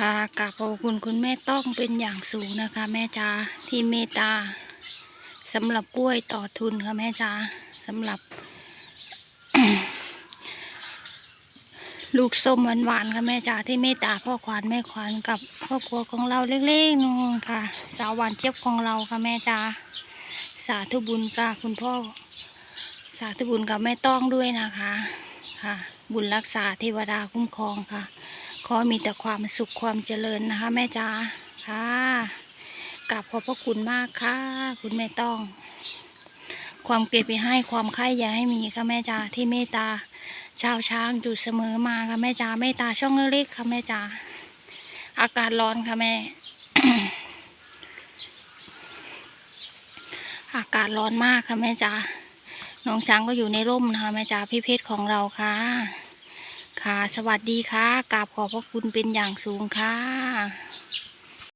ค่ะกราบขอบคุณคุณแม่ต้องเป็นอย่างสูงนะคะ แม่จ๋าที่เมตตาสำหรับกล้วยต่อทุนค่ะแม่จ๋าสำหรับ ลูกส้มหวานๆค่ะแม่จ๋าที่เมตตาพ่อขวานแม่ขวานกับครอบครัวของเราเล็กๆนู่นค่ะ สาวหวานเจี๊ยบของเราค่ะแม่จ๋าสาธุบุญกับคุณพ่อ สาธุบุญกับแม่ต้องด้วยนะคะ ค่ะ บุญรักษาเทวดาคุ้มครองค่ะ ขอมีแต่ความสุขความเจริญนะคะ แม่จ๋าค่ะกราบขอบพระคุณมากค่ะ คุณแม่ต้อง ความเก็บไปให้ความไข่อย่าให้มีค่ะแม่จ๋าที่เมตตาชาวช้างอยู่เสมอมาค่ะแม่จ๋าเมตตาช่องเล็กๆค่ะแม่จ๋าอากาศร้อนค่ะแม่ อากาศร้อนมากค่ะแม่จ๋าน้องช้างก็อยู่ในร่มนะคะแม่จ๋าพี่เพชรของเราค่ะค่ะ สวัสดีค่ะกราบขอบพระคุณเป็นอย่างสูงค่ะ